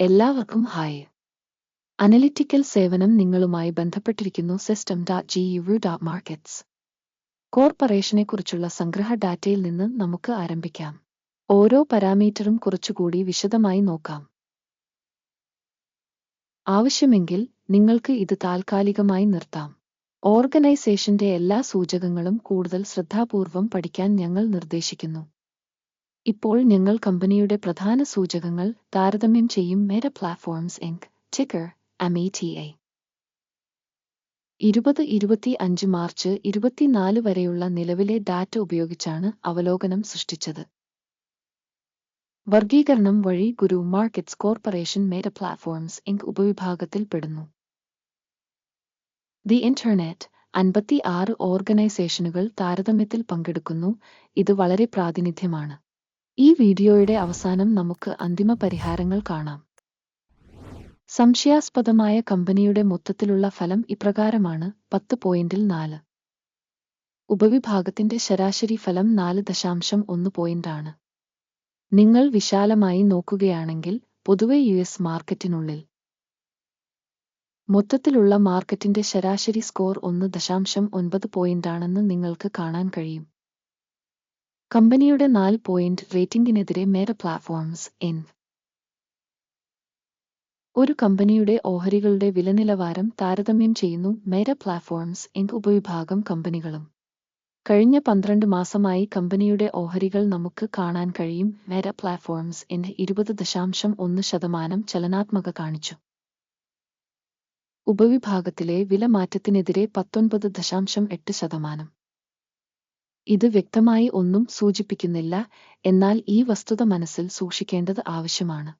എല്ലാവർക്കും hi. Analytical സേവനം നിങ്ങളുമായി ബന്ധപ്പെട്ടിരിക്കുന്നു system data G U data markets കോർപ്പറേഷനെക്കുറിച്ചുള്ള സംഗ്രഹ ഡാറ്റയിൽ നിന്ന് നമുക്ക് ആരംഭിക്കാം. ഓരോ പാരാമീറ്ററും കുറച്ചുകൂടി വിശദമായി നോക്കാം. ആവശ്യമെങ്കിൽ നിങ്ങൾക്ക് ഇത് താൽക്കാലികമായി നിർത്താം. ഓർഗനൈസേഷന്റെ എല്ലാ സൂചകങ്ങളും കൂടുതൽ ശ്രദ്ധാപൂർവം പഠിക്കാൻ ഞങ്ങൾ നിർദ്ദേശിക്കുന്നു. ഇപ്പോൾ ഞങ്ങൾ കമ്പനിയുടെ പ്രധാന സൂചകങ്ങൾ താരതമ്യം ചെയ്യും മെറ്റ പ്ലാറ്റ്ഫോംസ് ഇൻക് ടിക്കർ അമേറ്റിഐ ഇരുപത് ഇരുപത്തി അഞ്ച് മാർച്ച് ഇരുപത്തിനാല് വരെയുള്ള നിലവിലെ ഡാറ്റ ഉപയോഗിച്ചാണ് അവലോകനം സൃഷ്ടിച്ചത്. വർഗീകരണം വഴി Guru markets corporation Meta platforms Inc ഉപവിഭാഗത്തിൽ പെടുന്നു. ദി ഇന്റർനെറ്റ് അൻപത്തി ആറ് ഓർഗനൈസേഷനുകൾ താരതമ്യത്തിൽ പങ്കെടുക്കുന്നു. ഇത് വളരെ പ്രാതിനിധ്യമാണ്. ഈ വീഡിയോയുടെ അവസാനം നമുക്ക് അന്തിമ പരിഹാരങ്ങൾ കാണാം. സംശയാസ്പദമായ കമ്പനിയുടെ മൊത്തത്തിലുള്ള ഫലം ഇപ്രകാരമാണ് പത്ത് പോയിന്റിൽ നാല്. ഉപവിഭാഗത്തിന്റെ ശരാശരി ഫലം നാല് ദശാംശം ഒന്ന് പോയിന്റാണ്. നിങ്ങൾ വിശാലമായി നോക്കുകയാണെങ്കിൽ പൊതുവെ യു എസ് മാർക്കറ്റിനുള്ളിൽ. മൊത്തത്തിലുള്ള മാർക്കറ്റിന്റെ ശരാശരി സ്കോർ ഒന്ന് ദശാംശം ഒൻപത് പോയിന്റാണെന്ന് നിങ്ങൾക്ക് കാണാൻ കഴിയും. കമ്പനിയുടെ നാല് പോയിന്റ് റേറ്റിംഗിനെതിരെ മേര പ്ലാറ്റ്ഫോംസ് എൻ ഒരു കമ്പനിയുടെ ഓഹരികളുടെ വിലനിലവാരം താരതമ്യം ചെയ്യുന്നു മേര പ്ലാറ്റ്ഫോംസ് എൻ ഉപവിഭാഗം കമ്പനികളും. കഴിഞ്ഞ പന്ത്രണ്ട് മാസമായി കമ്പനിയുടെ ഓഹരികൾ നമുക്ക് കാണാൻ കഴിയും മേര പ്ലാറ്റ്ഫോംസ് എൻ ഇരുപത് ദശാംശം ഒന്ന് ശതമാനം ചലനാത്മക കാണിച്ചു. ഉപവിഭാഗത്തിലെ വിലമാറ്റത്തിനെതിരെ പത്തൊൻപത് ദശാംശം എട്ട് ശതമാനം. ഇത് വ്യക്തമായി ഒന്നും സൂചിപ്പിക്കുന്നില്ല. എന്നാൽ ഈ വസ്തുത മനസ്സിൽ സൂക്ഷിക്കേണ്ടത് ആവശ്യമാണ്.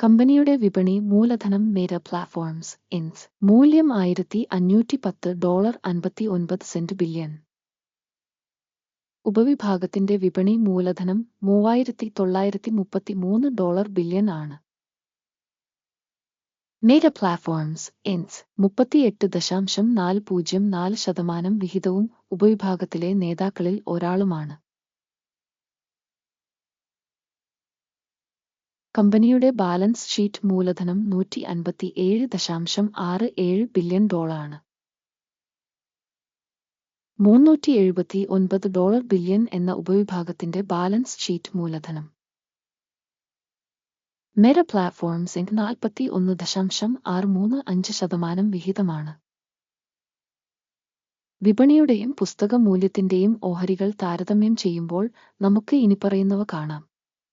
കമ്പനിയുടെ വിപണി മൂലധനം മേര പ്ലാറ്റ്ഫോംസ് ഇൻസ് മൂല്യം ആയിരത്തി അഞ്ഞൂറ്റി പത്ത് ഡോളർ അൻപത്തി ഒൻപത് സെന്റ് ബില്യൺ. ഉപവിഭാഗത്തിന്റെ വിപണി മൂലധനം മൂവായിരത്തി തൊള്ളായിരത്തി മുപ്പത്തി മൂന്ന് ഡോളർ ബില്യൺ ആണ്. മേര പ്ലാറ്റ്ഫോംസ് ഇൻസ് മുപ്പത്തിയെട്ട് ദശാംശം നാല് പൂജ്യം നാല് ശതമാനം വിഹിതവും ഉപവിഭാഗത്തിലെ നേതാക്കളിൽ ഒരാളുമാണ്. കമ്പനിയുടെ ബാലൻസ് ഷീറ്റ് മൂലധനം നൂറ്റി അൻപത്തി ഏഴ് ദശാംശം ആറ് ഏഴ് ബില്യൺ ഡോളറാണ്. മുന്നൂറ്റി എഴുപത്തി ഒൻപത് ഡോളർ ബില്യൺ എന്ന ഉപവിഭാഗത്തിന്റെ ബാലൻസ് ഷീറ്റ് മൂലധനം. മെര പ്ലാറ്റ്ഫോംസ് നാൽപ്പത്തി ഒന്ന് ദശാംശം ആറ് മൂന്ന് അഞ്ച് ശതമാനം വിഹിതമാണ്. വിപണിയുടെയും പുസ്തക മൂല്യത്തിന്റെയും ഓഹരികൾ താരതമ്യം ചെയ്യുമ്പോൾ നമുക്ക് ഇനിപ്പറയുന്നവ കാണാം.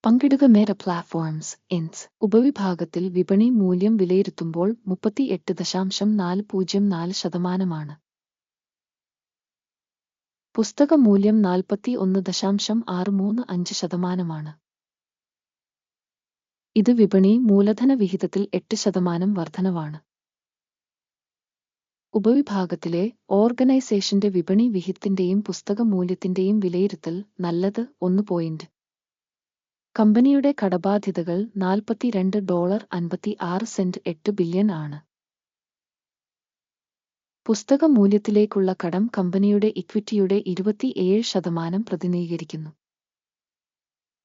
പങ്കിടുക മേര പ്ലാറ്റ്ഫോംസ് ഇൻസ്. ഉപവിഭാഗത്തിൽ വിപണി മൂല്യം വിലയിരുത്തുമ്പോൾ മുപ്പത്തി എട്ട് ദശാംശം നാല് പൂജ്യം നാല് ശതമാനമാണ്. പുസ്തക മൂല്യം നാൽപ്പത്തി ഒന്ന് ദശാംശം ആറ് മൂന്ന് അഞ്ച് ശതമാനമാണ്. ഇത് വിപണി മൂലധന വിഹിതത്തിൽ എട്ട് ശതമാനം വർധനവാണ്. ഉപവിഭാഗത്തിലെ ഓർഗനൈസേഷന്റെ വിപണി വിഹിത്തിന്റെയും പുസ്തക മൂല്യത്തിന്റെയും വിലയിരുത്തൽ നല്ലത് ഒന്ന് പോയിന്റ് കമ്പനിയുടെ കടബാധ്യതകൾ നാൽപ്പത്തിരണ്ട് ഡോളർ അൻപത്തി ആറ് സെന്റ് എട്ട് ബില്യൺ ആണ്. പുസ്തക മൂല്യത്തിലേക്കുള്ള കടം കമ്പനിയുടെ ഇക്വിറ്റിയുടെ ഇരുപത്തിയേഴ് ശതമാനം പ്രതിനിധീകരിക്കുന്നു.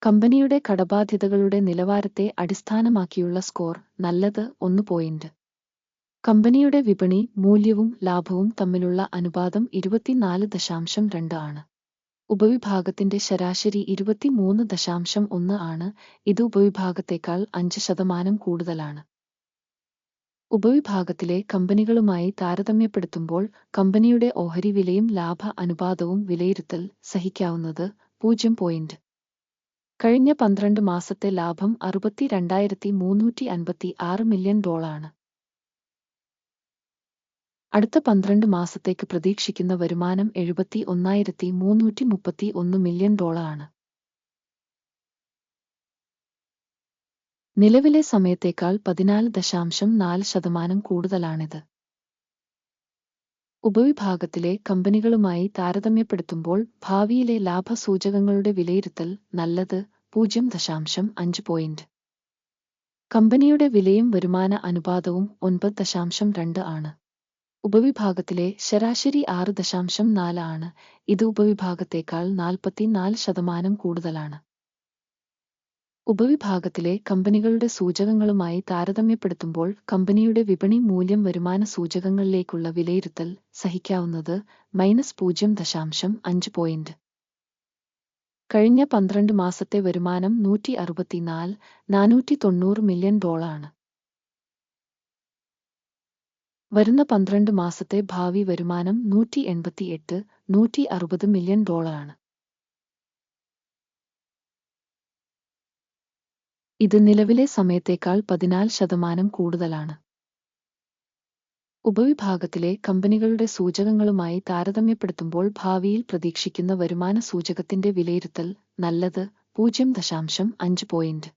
കമ്പനിയുടെ കടബാധ്യതകളുടെ നിലവാരത്തെ അടിസ്ഥാനമാക്കിയുള്ള സ്കോർ നല്ലത് ഒന്ന് പോയിന്റ് കമ്പനിയുടെ വിപണി മൂല്യവും ലാഭവും തമ്മിലുള്ള അനുപാതം ഇരുപത്തിനാല് ദശാംശം രണ്ട് ആണ്. ഉപവിഭാഗത്തിന്റെ ശരാശരി ഇരുപത്തിമൂന്ന് ദശാംശം ഒന്ന് ആണ്. ഇത് ഉപവിഭാഗത്തേക്കാൾ അഞ്ച് ശതമാനം കൂടുതലാണ്. ഉപവിഭാഗത്തിലെ കമ്പനികളുമായി താരതമ്യപ്പെടുത്തുമ്പോൾ കമ്പനിയുടെ ഓഹരി വിലയും ലാഭ അനുപാതവും വിലയിരുത്തൽ സഹിക്കാവുന്നത് പൂജ്യം പോയിന്റ്. കഴിഞ്ഞ പന്ത്രണ്ട് മാസത്തെ ലാഭം അറുപത്തി രണ്ടായിരത്തി മൂന്നൂറ്റി അൻപത്തി ആറ് മില്യൺ ഡോളാണ്. അടുത്ത പന്ത്രണ്ട് മാസത്തേക്ക് പ്രതീക്ഷിക്കുന്ന വരുമാനം എഴുപത്തി ഒന്നായിരത്തി മൂന്നൂറ്റി മുപ്പത്തി ഒന്ന് മില്യൺ ഡോളറാണ്. നിലവിലെ സമയത്തേക്കാൾ പതിനാല് ദശാംശം നാല് ശതമാനം കൂടുതലാണിത്. ഉപവിഭാഗത്തിലെ കമ്പനികളുമായി താരതമ്യപ്പെടുത്തുമ്പോൾ ഭാവിയിലെ ലാഭസൂചകങ്ങളുടെ വിലയിരുത്തൽ നല്ലത് പൂജ്യം ദശാംശം അഞ്ച് പോയിന്റ്. കമ്പനിയുടെ വിലയും വരുമാന അനുപാതവും ഒൻപത് ദശാംശം രണ്ട് ആണ്. ഉപവിഭാഗത്തിലെ ശരാശരി ആറ് ദശാംശം നാല് ആണ്. ഇത് ഉപവിഭാഗത്തേക്കാൾ നാൽപ്പത്തിനാല് ശതമാനം കൂടുതലാണ്. ഉപവിഭാഗത്തിലെ കമ്പനികളുടെ സൂചകങ്ങളുമായി താരതമ്യപ്പെടുത്തുമ്പോൾ കമ്പനിയുടെ വിപണി മൂല്യം വരുമാന സൂചകങ്ങളിലേക്കുള്ള വിലയിരുത്തൽ സഹിക്കാവുന്നത് മൈനസ് പൂജ്യം ദശാംശം അഞ്ച് പോയിന്റ്. കഴിഞ്ഞ പന്ത്രണ്ട് മാസത്തെ വരുമാനം നൂറ്റി അറുപത്തിനാല് നാനൂറ്റി തൊണ്ണൂറ് മില്യൺ ഡോളറാണ് വരുന്ന പന്ത്രണ്ട് മാസത്തെ ഭാവി വരുമാനം നൂറ്റി എൺപത്തിയെട്ട് നൂറ്റി അറുപത് മില്യൺ ഡോളറാണ്. ഇത് നിലവിലെ സമയത്തേക്കാൾ പതിനാല് ശതമാനം കൂടുതലാണ്. ഉപവിഭാഗത്തിലെ കമ്പനികളുടെ സൂചകങ്ങളുമായി താരതമ്യപ്പെടുത്തുമ്പോൾ ഭാവിയിൽ പ്രതീക്ഷിക്കുന്ന വരുമാന സൂചകത്തിന്റെ വിലയിരുത്തൽ നല്ലത് പൂജ്യം ദശാംശം അഞ്ച് പോയിന്റ്.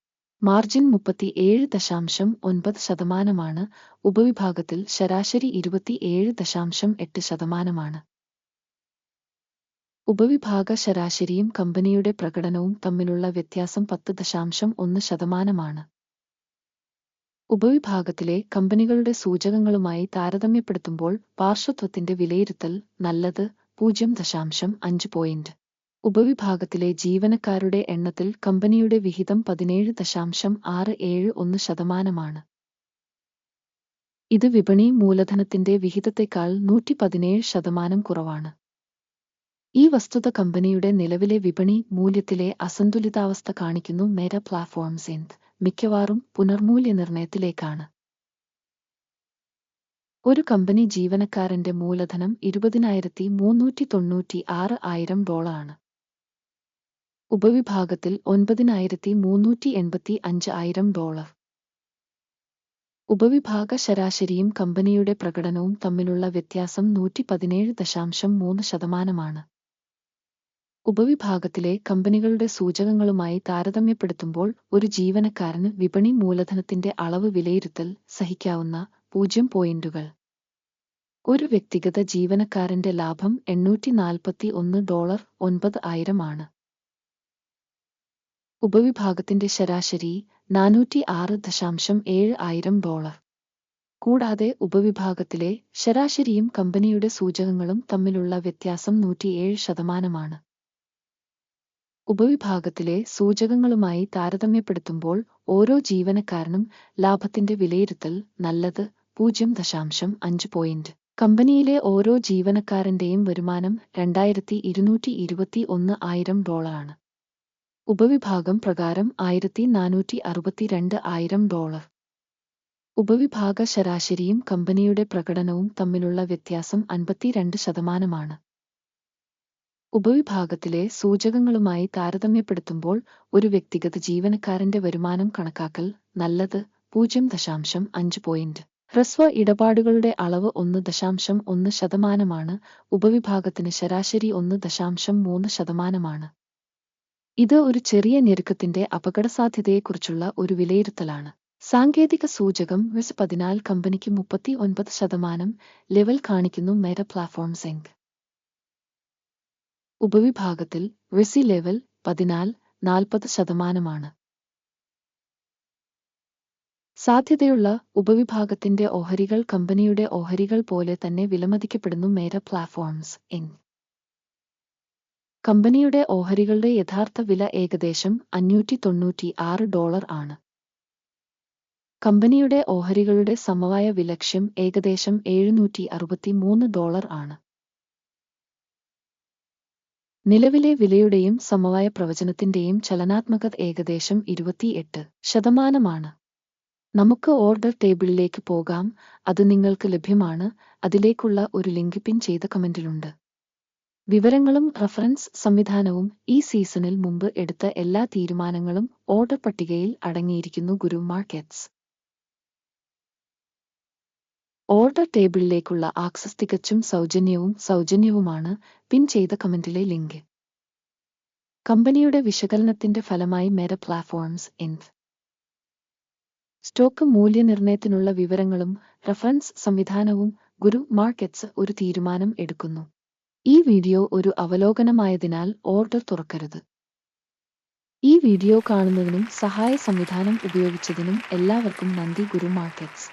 മാർജിൻ മുപ്പത്തിയേഴ് ദശാംശം ഒൻപത് ശതമാനമാണ് ഉപവിഭാഗത്തിൽ ശരാശരി ഇരുപത്തിയേഴ് ദശാംശം എട്ട് ശതമാനമാണ്. ഉപവിഭാഗ ശരാശരിയും കമ്പനിയുടെ പ്രകടനവും തമ്മിലുള്ള വ്യത്യാസം പത്ത് ദശാംശം ഒന്ന് ശതമാനമാണ്. ഉപവിഭാഗത്തിലെ കമ്പനികളുടെ സൂചകങ്ങളുമായി താരതമ്യപ്പെടുത്തുമ്പോൾ പാർശ്വത്വത്തിന്റെ വിലയിരുത്തൽ നല്ലത് പൂജ്യം ദശാംശം അഞ്ച് പോയിന്റ്. ഉപവിഭാഗത്തിലെ ജീവനക്കാരുടെ എണ്ണത്തിൽ കമ്പനിയുടെ വിഹിതം പതിനേഴ് ദശാംശം ആറ് ഏഴ് ഒന്ന് ശതമാനമാണ്. ഇത് വിപണി മൂലധനത്തിന്റെ വിഹിതത്തെക്കാൾ നൂറ്റി പതിനേഴ് ശതമാനം കുറവാണ്. ഈ വസ്തുത കമ്പനിയുടെ നിലവിലെ വിപണി മൂല്യത്തിലെ അസന്തുലിതാവസ്ഥ കാണിക്കുന്നു മെര പ്ലാറ്റ്ഫോംസ് എന്ത് മിക്കവാറും പുനർമൂല്യനിർണയത്തിലേക്കാണ് ഒരു കമ്പനി ജീവനക്കാരന്റെ മൂലധനം ഇരുപതിനായിരത്തി മുന്നൂറ്റി തൊണ്ണൂറ്റി ആറ് ആയിരം ഡോളറാണ്. ഉപവിഭാഗത്തിൽ ഒൻപതിനായിരത്തി മുന്നൂറ്റി എൺപത്തി അഞ്ച് ആയിരം ഡോളർ. ഉപവിഭാഗ ശരാശരിയും കമ്പനിയുടെ പ്രകടനവും തമ്മിലുള്ള വ്യത്യാസം നൂറ്റി പതിനേഴ് ദശാംശം മൂന്ന് ശതമാനമാണ്. ഉപവിഭാഗത്തിലെ കമ്പനികളുടെ സൂചകങ്ങളുമായി താരതമ്യപ്പെടുത്തുമ്പോൾ ഒരു ജീവനക്കാരന് വിപണി മൂലധനത്തിന്റെ അളവ് വിലയിരുത്തൽ സഹിക്കാവുന്ന പൂജ്യം പോയിന്റുകൾ. ഒരു വ്യക്തിഗത ജീവനക്കാരന്റെ ലാഭം എണ്ണൂറ്റി നാൽപ്പത്തി ഒന്ന് ഡോളർ ഒൻപത് ആയിരമാണ്. ഉപവിഭാഗത്തിന്റെ ശരാശരി നാനൂറ്റി ആറ് ദശാംശം ഏഴ് ആയിരം ഡോളർ. കൂടാതെ ഉപവിഭാഗത്തിലെ ശരാശരിയും കമ്പനിയുടെ സൂചകങ്ങളും തമ്മിലുള്ള വ്യത്യാസം നൂറ്റിയേഴ് ശതമാനമാണ്. ഉപവിഭാഗത്തിലെ സൂചകങ്ങളുമായി താരതമ്യപ്പെടുത്തുമ്പോൾ ഓരോ ജീവനക്കാരനും ലാഭത്തിന്റെ വിലയിരുത്തൽ നല്ലത് പൂജ്യം ദശാംശം അഞ്ച് പോയിന്റ്. കമ്പനിയിലെ ഓരോ ജീവനക്കാരന്റെയും വരുമാനം രണ്ടായിരത്തി ഇരുന്നൂറ്റി ഇരുപത്തി ഒന്ന് ആയിരം ഡോളറാണ്. ഉപവിഭാഗം പ്രകാരം ആയിരത്തി നാനൂറ്റി അറുപത്തിരണ്ട് ആയിരം ഡോളർ. ഉപവിഭാഗ ശരാശരിയും കമ്പനിയുടെ പ്രകടനവും തമ്മിലുള്ള വ്യത്യാസം അൻപത്തിരണ്ട് ശതമാനമാണ്. ഉപവിഭാഗത്തിലെ സൂചകങ്ങളുമായി താരതമ്യപ്പെടുത്തുമ്പോൾ ഒരു വ്യക്തിഗത ജീവനക്കാരന്റെ വരുമാനം കണക്കാക്കൽ നല്ലത് പൂജ്യം ദശാംശം അഞ്ച് പോയിന്റ്. ഹ്രസ്വ ഇടപാടുകളുടെ അളവ് ഒന്ന് ദശാംശം ഒന്ന് ശതമാനമാണ്. ഉപവിഭാഗത്തിന് ശരാശരി ഒന്ന് ദശാംശം മൂന്ന് ശതമാനമാണ്. ഇത് ഒരു ചെറിയ ഞെരുക്കത്തിന്റെ അപകടസാധ്യതയെക്കുറിച്ചുള്ള ഒരു വിലയിരുത്തലാണ്. സാങ്കേതിക സൂചകം വിസ് പതിനാല് കമ്പനിക്ക് മുപ്പത്തി ഒൻപത് ശതമാനം ലെവൽ കാണിക്കുന്നു മെര പ്ലാറ്റ്ഫോംസ് എങ്ക് ഉപവിഭാഗത്തിൽ വിസി ലെവൽ പതിനാല് നാൽപ്പത് ശതമാനമാണ്. സാധ്യതയുള്ള ഉപവിഭാഗത്തിന്റെ ഓഹരികൾ കമ്പനിയുടെ ഓഹരികൾ പോലെ തന്നെ വിലമതിക്കപ്പെടുന്നു മേര പ്ലാറ്റ്ഫോംസ് ഇൻ കമ്പനിയുടെ ഓഹരികളുടെ യഥാർത്ഥ വില ഏകദേശം അഞ്ഞൂറ്റി തൊണ്ണൂറ്റി ആറ് ഡോളർ ആണ്. കമ്പനിയുടെ ഓഹരികളുടെ സമവായ വിലക്ഷ്യം ഏകദേശം എഴുന്നൂറ്റി അറുപത്തി മൂന്ന് ഡോളർ ആണ്. നിലവിലെ വിലയുടെയും സമവായ പ്രവചനത്തിന്റെയും ചലനാത്മക ഏകദേശം ഇരുപത്തിയെട്ട് ശതമാനമാണ്. നമുക്ക് ഓർഡർ ടേബിളിലേക്ക് പോകാം. അത് നിങ്ങൾക്ക് ലഭ്യമാണ്. അതിലേക്കുള്ള ഒരു ലിങ്ക് പിൻ ചെയ്ത കമന്റിലുണ്ട്. വിവരങ്ങളും റഫറൻസ് സംവിധാനവും ഈ സീസണിൽ മുമ്പ് എടുത്ത എല്ലാ തീരുമാനങ്ങളും ഓർഡർ പട്ടികയിൽ അടങ്ങിയിരിക്കുന്നു ഗുരു മാർക്കറ്റ്സ്. ഓർഡർ ടേബിളിലേക്കുള്ള ആക്സസ് തികച്ചും സൗജന്യവും സൗജന്യവുമാണ് പിൻ ചെയ്ത കമന്റിലെ ലിങ്ക്. കമ്പനിയുടെ വിശകലനത്തിന്റെ ഫലമായി മെര പ്ലാറ്റ്ഫോംസ് ഇൻ സ്റ്റോക്ക് മൂല്യനിർണയത്തിനുള്ള വിവരങ്ങളും റഫറൻസ് സംവിധാനവും ഗുരു മാർക്കറ്റ്സ് ഒരു തീരുമാനം എടുക്കുന്നു. ഈ വീഡിയോ ഒരു അവലോകനമായതിനാൽ ഓർഡർ തുറക്കരുത്. ഈ വീഡിയോ കാണുന്നതിനും സഹായ സംവിധാനം ഉപയോഗിച്ചതിനും എല്ലാവർക്കും നന്ദി ഗുരു മാർക്കറ്റ്സ്